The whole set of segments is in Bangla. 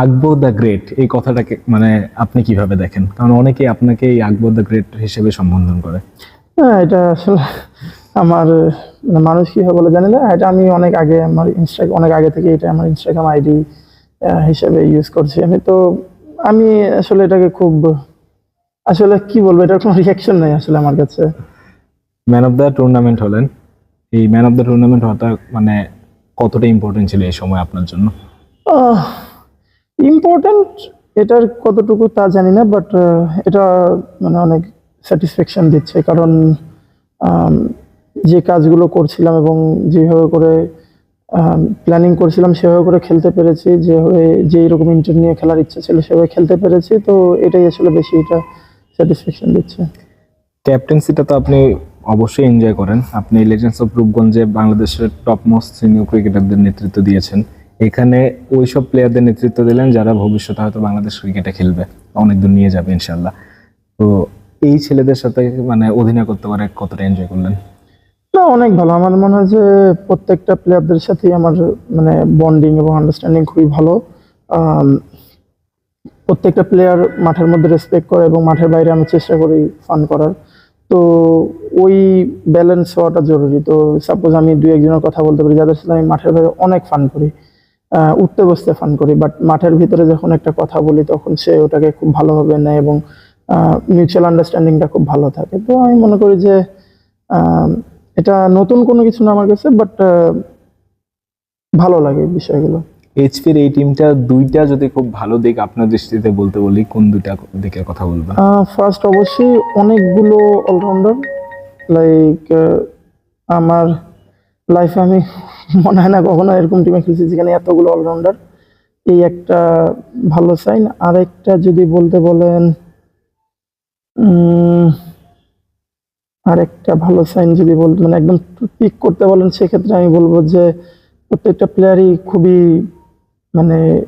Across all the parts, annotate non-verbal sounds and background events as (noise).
আকবর দ্য গ্রেট এই কথাটাকে মানে আপনি কীভাবে দেখেন? কারণ অনেকেই আপনাকে এই আকবর দ্য গ্রেট হিসেবে সম্বোধন করে। হ্যাঁ এটা আসলে আমার মানে মানুষ কি বলে জানি না। এটা আমি অনেক আগে আমার ইনস্টাগ্রাম অনেক আগে থেকে এটা আমার ইনস্টাগ্রাম আইডি হিসেবে ইউজ করছি। আমি তো আমি আসলে এটাকে খুব আসলে কি বলব এটার কোনো রিয়াকশন নেই আসলে আমার কাছে। ম্যান অফ দ্য টুর্নামেন্ট হলেন। এই ম্যান অফ দ্য টুর্নামেন্ট হওয়াটা মানে কতটা ইম্পর্টেন্ট ছিল এই সময় আপনার জন্য? ইম্পর্ট্যান্ট এটার কতটুকু তা জানি না বাট এটা মানে অনেক স্যাটিসফ্যাকশন দিচ্ছে। কারণ যে কাজগুলো করছিলাম এবং যেভাবে করে প্ল্যানিং করছিলাম, সেভাবে করে খেলতে পেরেছি। যেভাবে, যেই রকম ইন্টার নিয়ে খেলার ইচ্ছা ছিল, সেভাবে খেলতে পেরেছি। তো এটাই আসলে বেশি এটা স্যাটিসফ্যাকশন দিচ্ছে। ক্যাপ্টেন্সিটা তো আপনি অবশ্যই এনজয় করেন। আপনি লেজেন্ডস অফ রূপগঞ্জে বাংলাদেশের টপ মোস্ট সিনিয়র ক্রিকেটারদের নেতৃত্ব দিয়েছেন এখানে ওই সব প্লেয়ারদের নেতৃত্ব দিলেন যারা ভবিষ্যতে হয়তো বাংলাদেশ ক্রিকেটে খেলবে অনেক দূর নিয়ে যাবে ইনশাল্লাহ তো এই ছেলেদের সাথে মানে অধিনায় করতে পারে কতটা এনজয় করলেন? না, অনেক ভালো। আমার মনে হয় যে প্রত্যেকটা প্লেয়ারদের সাথেই আমার মানে বন্ডিং এবং আন্ডারস্ট্যান্ডিং খুবই ভালো। প্রত্যেকটা প্লেয়ার মাঠের মধ্যে রেসপেক্ট করে এবং মাঠের বাইরে আমি চেষ্টা করি ফান করার। তো ওই ব্যালেন্স হওয়াটা জরুরি। তো সাপোজ আমি দুই একজনের কথা বলতে পারি, যাদের সাথে আমি মাঠের বাইরে অনেক ফান করি। উঠতে বসতে ফান করি বাট মাঠের ভিতরে যখন একটা কথা বলি তখন সে ওটাকে খুব ভালোভাবে নেয় এবং মিউচুয়াল আন্ডারস্ট্যান্ডিংটা খুব ভালো থাকে। তো আমি মনে করি যে এটা নতুন কোনো কিছু না আমার কাছে বাট ভালো লাগে বিষয়গুলো। এইচপির এই টিমটা দুইটা যদি খুব ভালো দিক আপনার দৃষ্টিতে বলতে বলি কোন দুইটা দিকের কথা বলবেন? ফার্স্ট অবশ্যই অনেকগুলো অলরাউন্ডার লাইক আমার লাইফে আমি মনে হয় না কখনো এরকম টিমে খেলছি যেখানে এতগুলো অলরাউন্ডার এই একটা ভালো সাইন আর একটা যদি বলতে বলেন আর একটা ভালো সাইন যদি বল মানে একদম পিক করতে বলেন, সেক্ষেত্রে আমি বলব যে প্রত্যেকটা প্লেয়ারই খুবই মানে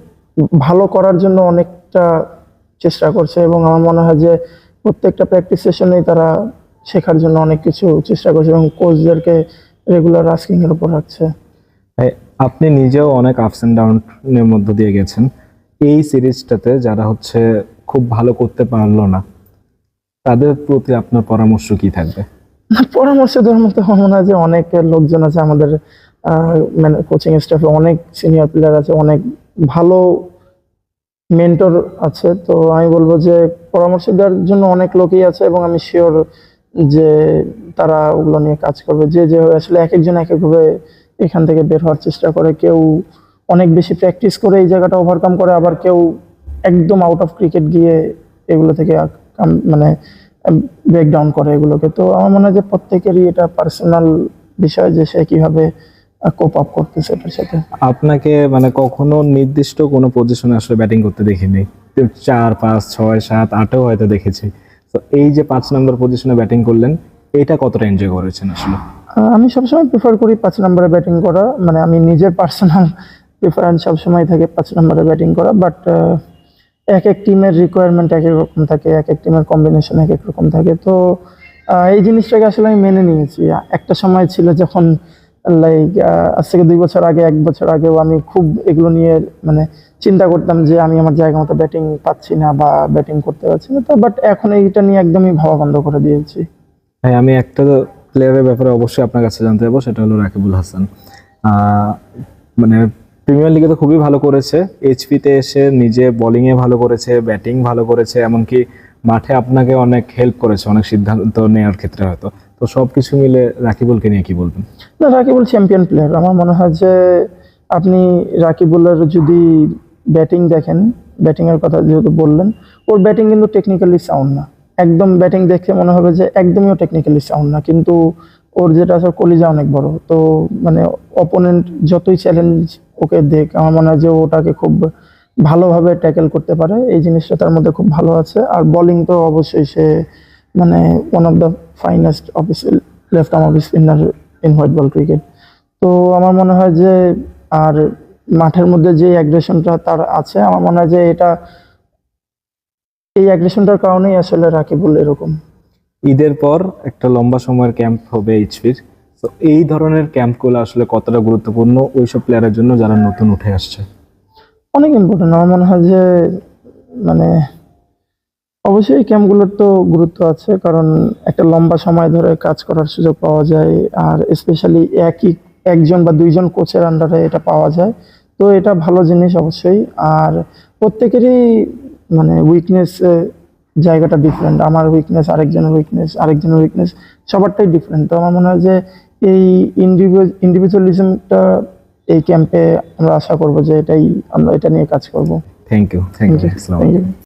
ভালো করার জন্য অনেকটা চেষ্টা করছে এবং আমার মনে হয় যে প্রত্যেকটা প্র্যাকটিস সেশনেই তারা শেখার জন্য অনেক কিছু চেষ্টা করছে এবং কোচদেরকে রেগুলার আস্কিং এর উপর রাখছে। আপনি নিজেও অনেক আপস অ্যান্ড ডাউনের মধ্য দিয়ে গেছেন। এই সিরিজটাতে যারা হচ্ছে খুব ভালো করতে পারল না, তাদের প্রতি আপনার পরামর্শ কি থাকবে? পরামর্শ দেওয়ার মতো মনে হয় যে অনেক লোকজন আছে, আমাদের মানে কোচিং স্টাফে অনেক সিনিয়র প্লেয়ার আছে, অনেক ভালো মেন্টর আছে। তো আমি বলব যে পরামর্শ দেওয়ার জন্য অনেক লোকই আছে এবং আমি শিওর যে তারা ওগুলো নিয়ে কাজ করবে। যে যে আসলে এক একজন এক একভাবে এখান থেকে বের হওয়ার চেষ্টা করে। কেউ অনেক বেশি প্র্যাকটিস করে এই জায়গাটা ওভারকাম করে, আবার কেউ একদম আউট অফ ক্রিকেট গিয়ে এগুলো থেকে মানে ব্রেকডাউন করে এগুলোকে। তো আমার মনে হয় যে প্রত্যেকেরই এটা পার্সোনাল বিষয় যে সে কীভাবে কোপ আপ করতেছে এটার সাথে। আপনাকে মানে কখনো নির্দিষ্ট কোনো পজিশনে আসলে ব্যাটিং করতে দেখিনি। চার, পাঁচ, ছয়, সাত, আটও হয়তো দেখেছি। তো এই যে পাঁচ নম্বর পজিশনে ব্যাটিং করলেন এটা কতটা এনজয় করেছেন আসলে? আমি সবসময় প্রিফার করি পাঁচ নম্বরে ব্যাটিং করা। মানে আমি নিজের পার্সোনাল প্রিফারেন্স (laughs) সবসময় থাকে পাঁচ নম্বরে ব্যাটিং করা। বাট এক এক টিমের রিকোয়ারমেন্ট এক এক রকম থাকে, এক এক টিমের কম্বিনেশন এক এক রকম থাকে। তো এই জিনিসটাকে আসলে আমি মেনে নিয়েছি। একটা সময় ছিল যখন লাইক আজ থেকে দুই বছর আগে, এক বছর আগেও আমি খুব এগুলো নিয়ে মানে চিন্তা করতাম যে আমি আমার জায়গা মতো ব্যাটিং পাচ্ছি না বা ব্যাটিং করতে পারছি না। তো বাট এখন এইটা নিয়ে একদমই ভাবা বন্ধ করে দিয়েছি। ভাই, আমি একটা প্লেয়ারের ব্যাপারে অবশ্যই আপনার কাছে জানতে চাইব, সেটা হলো রাকিবুল হাসান। মানে প্রিমিয়ার লিগে তো খুবই ভালো করেছে এইচপিতে এসে নিজে বোলিংয়ে ভালো করেছে ব্যাটিং ভালো করেছে, এমনকি মাঠে আপনাকে অনেক হেল্প করেছে, অনেক সিদ্ধান্ত নেওয়ার ক্ষেত্রে হয়তো। তো সব কিছু মিলে রাকিবুলকে নিয়ে কি বলবেন? না, রাকিবুল চ্যাম্পিয়ন প্লেয়ার আমার মনে হয় যে আপনি রাকিবুলের যদি ব্যাটিং দেখেন ব্যাটিংয়ের কথা যেহেতু বললেন, ওর ব্যাটিং কিন্তু টেকনিক্যালি সাউন্ড না। একদম ব্যাটিং দেখে মনে হবে যে একদমই টেকনিক্যালি সাউন্ড না, কিন্তু ওর যেটা আছে কলিজা অনেক বড়। তো মানে অপোনেন্ট যতই চ্যালেঞ্জ ওকে দেখ, আমার মনে হয় যে ওটাকে খুব ভালোভাবে ট্যাকেল করতে পারে। এই জিনিসটা তার মধ্যে খুব ভালো আছে। আর বোলিং তো অবশ্যই সে মানে one of the finest office left arm of spinner in white ball cricket তো আমার মনে হয় যে, আর মাঠের মধ্যে যে অ্যাগ্রেশনটা তার আছে, আমার মনে হয় যে এটা এই অ্যাগ্রেশনটার কারণেই আসলে রাকিবুল এরকম। ঈদের পর একটা লম্বা সময়ের ক্যাম্প হবে এইচপির। তো এই ধরনের ক্যাম্পগুলো আসলে কতটা গুরুত্বপূর্ণ ওইসব প্লেয়ারের জন্য যারা নতুন উঠে আসছে? অনেক ইম্পর্টেন্ট আমার মনে হয় যে মানে অবশ্যই এই ক্যাম্পগুলোর তো গুরুত্ব আছে কারণ একটা লম্বা সময় ধরে কাজ করার সুযোগ পাওয়া যায় আর স্পেশালি একই একজন বা দুইজন কোচের আন্ডারে এটা পাওয়া যায়। তো এটা ভালো জিনিস অবশ্যই আর প্রত্যেকেরই মানে উইকনেস জায়গাটা ডিফারেন্ট আমার উইকনেস আরেকজনের উইকনেস আরেকজনের উইকনেস সবারটাই ডিফারেন্ট তো আমার মনে হয় যে এই ইন্ডিভিজুয়ালিজমটা এই ক্যাম্পে আমরা আশা করব যে এটাই আমরা এটা নিয়ে কাজ করব। Thank you thank you thank you